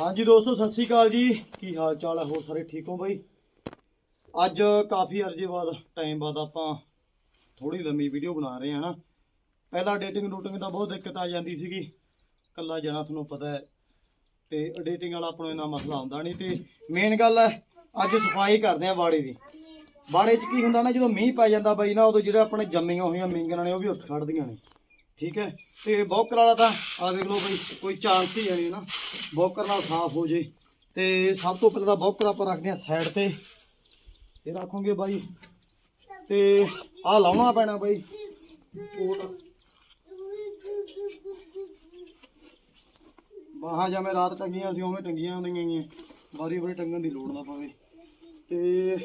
ਹਾਂਜੀ ਦੋਸਤੋ, ਸਤਿ ਸ੍ਰੀ ਅਕਾਲ ਜੀ। ਕੀ ਹਾਲ ਚਾਲ ਹੈ ਹੋਰ ਸਾਰੇ ਠੀਕ ਹੋ ਬਾਈ? ਅੱਜ ਕਾਫੀ ਅਰਜੇ ਬਾਅਦ ਟਾਈਮ ਬਾਅਦ ਆਪਾਂ ਥੋੜੀ ਲੰਮੀ ਵੀਡੀਓ ਬਣਾ ਰਹੇ ਹਾਂ ਨਾ। ਪਹਿਲਾਂ ਐਡੀਟਿੰਗ ਰੂਟਿੰਗ ਦਾ ਬਹੁਤ ਦਿੱਕਤ ਆ ਜਾਂਦੀ ਸੀਗੀ। ਕੱਲਾ ਜਾਣਾ ਤੁਹਾਨੂੰ ਪਤਾ ਹੈ। ਤੇ ਐਡੀਟਿੰਗ ਵਾਲਾ ਆਪਾਂ ਨੂੰ ਇੰਨਾ ਮਸਲਾ ਆਉਂਦਾ ਨਹੀਂ। ਤੇ ਮੇਨ ਗੱਲ ਹੈ, ਅੱਜ ਸਫ਼ਾਈ ਕਰਦੇ ਆ ਬਾੜੇ ਦੀ। ਬਾੜੇ 'ਚ ਕੀ ਹੁੰਦਾ ਨਾ, ਜਦੋਂ ਮੀਂਹ ਪੈ ਜਾਂਦਾ ਬਾਈ ਨਾ, ਉਦੋਂ ਜਿਹੜੇ ਆਪਣੇ ਜੰਮੀਆਂ ਹੋਈਆਂ ਮੀਂਗਣਾਂ ਨੇ, ਉਹ ਵੀ ਉੱਠ ਖੜਦੀਆਂ ਨੇ। ਠੀਕ ਹੈ? ਤੇ ਬੌਕਰ ਵਾਲਾ ਤਾਂ। ਆ ਦੇਖ ਲਓ ਬਈ, ਕੋਈ ਚਾਂਸ ਹੀ ਹੈ ਨਹੀਂ ਨਾ। ਬੌਕਰ ਨਾਲ ਸਾਫ਼ ਹੋ ਜੇ। ਤੇ ਸਭ ਤੋਂ ਪਹਿਲਾਂ ਤਾਂ ਬੌਕਰ ਆਪਾਂ ਰੱਖਦੇ ਹਾਂ ਸਾਈਡ ਤੇ। ਇਹ ਰੱਖੋਗੇ ਬਾਈ। ਤੇ ਆ ਲਾਉਣਾ ਪੈਣਾ ਬਾਈ। ਕੋਟ। ਬਾਹਾਂ ਜਿਵੇਂ ਰਾਤ ਟੰਗੀਆਂ ਸੀ, ਉਵੇਂ ਟੰਗੀਆਂ ਹੁੰਦੀਆਂ ਗਈਆਂ ਵਾਰੀ ਵਾਰੀ ਟੰਗਣ ਦੀ ਲੋੜ ਨਾ ਪਵੇ। ਤੇ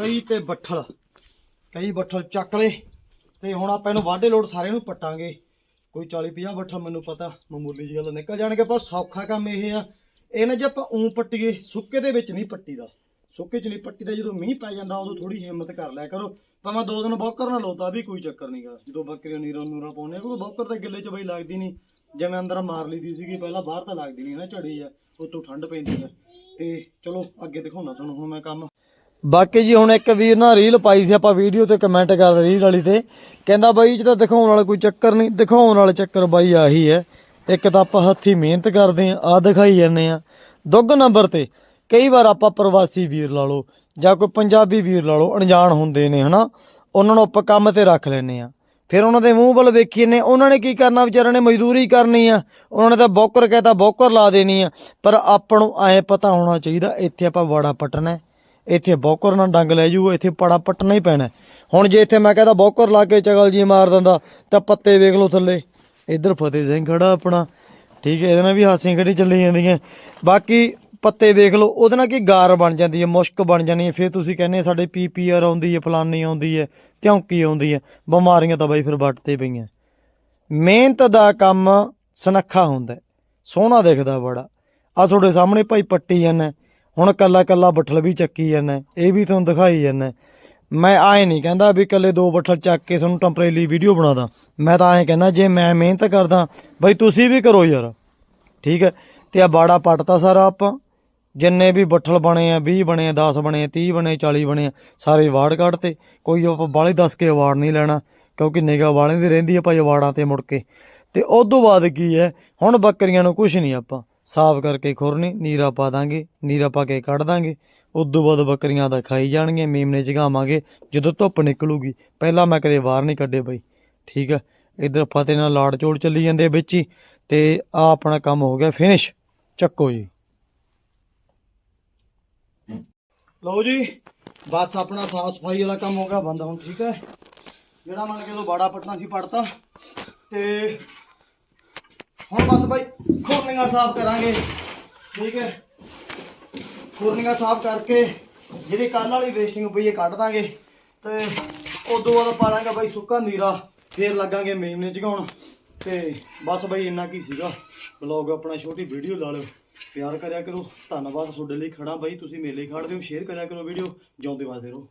ਕਈ ਤੇ ਬੱਠਲ, ਕਈ ਬੱਠਲ ਚੱਕ ਲਏ ਤੇ ਹੁਣ ਆਪਾਂ ਇਹਨੂੰ ਵਾਢੇ ਲੋਡ ਸਾਰੇ ਨੂੰ ਪੱਟਾਂਗੇ। ਕੋਈ 40 50 ਬੱਠਲ ਮੈਨੂੰ ਪਤਾ, ਮਾਮੂਲੀ ਜਿਹੀ ਗੱਲ ਨਿਕਲ ਜਾਣਗੇ, ਪਰ ਸੌਖਾ ਕੰਮ ਇਹ ਆ। ਇਹਨਾਂ ਜੇ ਆਪਾਂ ਉਂ ਪੱਟੀਏ, ਸੁੱਕੇ ਦੇ ਵਿੱਚ ਨਹੀਂ ਪੱਟੀ ਦਾ ਸੁੱਕੇ ਚ ਨਹੀਂ ਪੱਟੀਦਾ, ਜਦੋਂ ਮੀਂਹ ਪੈ ਜਾਂਦਾ, ਉਦੋਂ ਥੋੜੀ ਹਿੰਮਤ ਕਰ ਲਿਆ ਕਰੋ। ਭਾਵੇਂ ਦੋ ਦਿਨ ਬੌਕਰ ਨਾਲ ਲੋਤਾ ਵੀ ਕੋਈ ਚੱਕਰ ਨਹੀਂਗਾ ਜਦੋਂ ਬੱਕਰੀਆਂ ਨੀਰਾਂ ਨੂਰਾਂ ਪਾਉਂਦੇ ਆ, ਕਿਉਂਕਿ ਬੌਕਰ ਤਾਂ ਗਿੱਲੇ ਚ ਬਈ ਲੱਗਦੀ ਨਹੀਂ। ਜਿਵੇਂ ਅੰਦਰ ਮਾਰ ਲਈਦੀ ਸੀਗੀ, ਪਹਿਲਾਂ ਬਾਹਰ ਤਾਂ ਲੱਗਦੀ ਨਹੀਂ ਨਾ, ਝੜੀ ਆ, ਉਤੋਂ ਠੰਡ ਪੈਂਦੀ ਆ। ਤੇ ਚਲੋ, ਅੱਗੇ ਦਿਖਾਉਣਾ ਤੁਹਾਨੂੰ ਹੁਣ ਮੈਂ ਕੰਮ। ਬਾਕੀ ਜੀ ਹੁਣ ਇੱਕ ਵੀਰ ਨਾ ਰੀਲ ਪਾਈ ਸੀ, ਆਪਾਂ ਵੀਡੀਓ ਤੇ ਕਮੈਂਟ ਕਰ ਰੀਲ ਵਾਲੀ ਤੇ। ਕਹਿੰਦਾ ਬਾਈ ਜੀ ਤਾਂ ਦਿਖਾਉਣ ਵਾਲਾ ਕੋਈ ਚੱਕਰ ਨਹੀਂ, ਦਿਖਾਉਣ ਵਾਲਾ ਚੱਕਰ ਬਾਈ ਆਹੀ ਹੈ। ਇੱਕ ਤਾਂ ਆਪਾਂ ਹੱਥੀ ਮਿਹਨਤ ਕਰਦੇ ਆ ਆ ਦਿਖਾਈ ਜਾਂਦੇ ਆ ਦੁੱਗ ਨੰਬਰ ਤੇ, ਕਈ ਵਾਰ ਆਪਾਂ ਪ੍ਰਵਾਸੀ ਵੀਰ ਲਾ ਲਓ, ਜਾਂ ਕੋਈ ਪੰਜਾਬੀ ਵੀਰ ਲਾ ਲਓ, ਅਣਜਾਣ ਹੁੰਦੇ ਨੇ, ਹਨਾ? ਉਹਨਾਂ ਨੂੰ ਆਪਾਂ ਕੰਮ ਤੇ ਰੱਖ ਲੈਨੇ ਆ ਫਿਰ ਉਹਨਾਂ ਦੇ ਮੂੰਹ ਵੱਲ ਵੇਖੀ ਨੇ, ਉਹਨਾਂ ਨੇ ਕੀ ਕਰਨਾ? ਵਿਚਾਰਿਆਂ ਨੇ ਮਜ਼ਦੂਰੀ ਕਰਨੀ ਆ। ਉਹਨਾਂ ਨੇ ਤਾਂ ਬੌਕਰ ਕਹਿਤਾ ਬੌਕਰ ਲਾ ਦੇਣੀ ਆ। ਪਰ ਆਪਾਂ ਨੂੰ ਐ ਪਤਾ ਹੋਣਾ ਚਾਹੀਦਾ, ਇੱਥੇ ਆਪਾਂ ਵਾੜਾ ਪਟਣਾ ਇੱਥੇ ਬੌਕਰ ਨਾਲ ਡੰਗ ਲੈ ਜੂ ਇੱਥੇ ਪੜਾ ਪਟਣਾ ਹੀ ਪੈਣਾ। ਹੁਣ ਜੇ ਇੱਥੇ ਮੈਂ ਕਹਦਾ ਬੌਕਰ ਲਾ ਕੇ ਚਗਲ ਜੀ ਮਾਰ ਦਿੰਦਾ, ਤਾਂ ਪੱਤੇ ਵੇਖ ਲਓ ਥੱਲੇ। ਇੱਧਰ ਫਤਿਹ ਸਿੰਘ ਖੜਾ ਆਪਣਾ। ਠੀਕ ਹੈ, ਇਹਦੇ ਨਾਲ ਵੀ ਹਾਸੀਆਂ ਖੜੀ ਚੱਲੀ ਜਾਂਦੀਆਂ। ਬਾਕੀ ਪੱਤੇ ਵੇਖ ਲਓ, ਉਹਦੇ ਨਾਲ ਕੀ ਗਾਰ ਬਣ ਜਾਂਦੀ ਹੈ, ਮੁਸ਼ਕ ਬਣ ਜਾਂਦੀ ਹੈ। ਫਿਰ ਤੁਸੀਂ ਕਹਿੰਦੇ ਸਾਡੇ ਪੀਪੀਆਰ ਆਉਂਦੀ ਹੈ, ਫਲਾਨੀ ਆਉਂਦੀ ਹੈ ਕਿਉਂਕੀ ਆਉਂਦੀ ਹੈ। ਬਿਮਾਰੀਆਂ ਤਾਂ ਬਾਈ ਫਿਰ ਵੱਟਦੇ ਪਈਆਂ। ਮਿਹਨਤ ਦਾ ਕੰਮ ਸੁਨੱਖਾ ਹੁੰਦਾ ਸੋਹਣਾ ਦਿਖਦਾ ਬੜਾ। ਆ ਤੁਹਾਡੇ ਸਾਹਮਣੇ ਭਾਈ ਪੱਟੀ ਜਾਂਦਾ ਹੁਣ ਕੱਲਾ ਕੱਲਾ ਬੱਠਲ ਵੀ ਚੱਕੀ ਜਾਂਦਾ ਇਹ ਵੀ ਤੁਹਾਨੂੰ ਦਿਖਾਈ ਜਾਂਦਾ। ਮੈਂ ਆਏ ਨਹੀਂ ਕਹਿੰਦਾ ਵੀ ਕੱਲੇ ਦੋ ਬੱਠਲ ਚੱਕ ਕੇ ਤੁਹਾਨੂੰ ਟੈਂਪਰੇਰੀ ਵੀਡੀਓ ਬਣਾ ਦਾਂ। ਮੈਂ ਤਾਂ ਐਂ ਕਹਿੰਦਾ ਜੇ ਮੈਂ ਮਿਹਨਤ ਕਰਦਾ ਬਈ ਤੁਸੀਂ ਵੀ ਕਰੋ ਯਾਰ। ਠੀਕ ਹੈ? ਤੇ ਆ ਬਾੜਾ ਪੱਟਤਾ ਸਾਰਾ ਆਪਾਂ। ਜਿੰਨੇ ਵੀ ਬੱਠਲ ਬਣੇ ਆ 20 ਬਣੇ ਆ 10 ਬਣੇ ਆ 30 ਬਣੇ ਆ, 40 ਬਣੇ ਆ ਸਾਰੇ ਅਵਾਰਡ ਕੱਢਤੇ। ਕੋਈ ਆਪਾਂ ਬਾਲੇ ਦੱਸ ਕੇ ਅਵਾਰਡ ਨਹੀਂ ਲੈਣਾ ਕਿਉਂਕਿ ਨਿਗਾ ਵਾਲੇ ਦੀ ਰਹਿੰਦੀ ਆ ਭਾਈ ਅਵਾਰਡਾਂ ਤੇ ਮੁੜ ਕੇ। ਤੇ ਉਸ ਤੋਂ ਬਾਅਦ ਕੀ ਹੈ? ਹੁਣ ਬੱਕਰੀਆਂ ਨੂੰ ਕੁਝ ਨਹੀਂ ਆਪਾਂ। ਸਾਫ਼ ਕਰਕੇ ਖੁਰਨੀ, ਨੀਰਾ ਪਾ ਦਾਂਗੇ, ਨੀਰਾ ਪਾ ਕੇ ਕੱਢ ਦਾਂਗੇ। ਉਦੋਂ ਬਾਅਦ ਬੱਕਰੀਆਂ ਦਾ ਖਾਈ ਜਾਣਗੀਆਂ ਮੇਮਨੇ ਜਗਾਵਾਂਗੇ, ਜਦੋਂ ਧੁੱਪ ਨਿਕਲੂਗੀ। ਪਹਿਲਾਂ ਮੈਂ ਕਦੇ ਬਾਹਰ ਨਹੀਂ ਕੱਢੇ ਬਈ। ਠੀਕ ਹੈ ਇਧਰ ਫਤਿਹ ਨਾਲ ਲਾੜ ਚੋੜ ਚੱਲੀ ਜਾਂਦੇ ਵਿੱਚ ਹੀ। ਤੇ ਆ ਆਪਣਾ ਕੰਮ ਹੋ ਗਿਆ ਫਿਨਿਸ਼ ਚੱਕੋ ਜੀ। ਲਓ ਜੀ, ਬਸ ਆਪਣਾ ਸਾਫ਼ ਸਫ਼ਾਈ ਵਾਲਾ ਕੰਮ ਹੋ ਗਿਆ, ਬੰਦ ਹੁਣ ਠੀਕ ਹੈ ਜਿਹੜਾ ਮੰਨ ਕੇ ਲੋ ਬਾੜਾ ਪਟਨਾ ਸੀ ਪੜਤਾ ਤੇ ਹੁਣ ਬਸ ਬਾਈ ਖੁਰਨੀਆਂ ਸਾਫ਼ ਕਰਾਂਗੇ। ਠੀਕ ਹੈ। ਖੁਰਨੀਆਂ ਸਾਫ਼ ਕਰਕੇ ਜਿਹੜੀ ਕੱਲ ਵਾਲੀ ਵੇਸਟਿੰਗ ਪਈ ਹੈ ਕੱਢ ਦਾਂਗੇ। ਤੇ ਉਦੋਂ ਬਾਅਦ ਪਾ ਦਾਂਗੇ ਬਾਈ ਸੁੱਕਾ ਨੀਰਾ, ਫੇਰ ਲੱਗਾਂਗੇ ਮੇਮਨੇ ਚਗਾਉਣ ਤੇ ਬਸ ਬਾਈ ਇੰਨਾ ਕੀ ਸੀਗਾ। ਬਲੌਗ ਆਪਣਾ ਛੋਟੀ ਵੀਡੀਓ ਲਾ ਲਿਓ। ਪਿਆਰ ਕਰਿਆ ਕਰੋ। ਧੰਨਵਾਦ ਤੁਹਾਡੇ ਲਈ ਖੜਾ ਬਾਈ। ਤੁਸੀਂ ਮੇਰੇ ਲਈ ਖੜਦੇ ਹੋ, ਸ਼ੇਅਰ ਕਰਿਆ ਕਰੋ ਵੀਡੀਓ ਜਿਉਂਦੇ ਵਾਸਤੇ ਰਹੋ।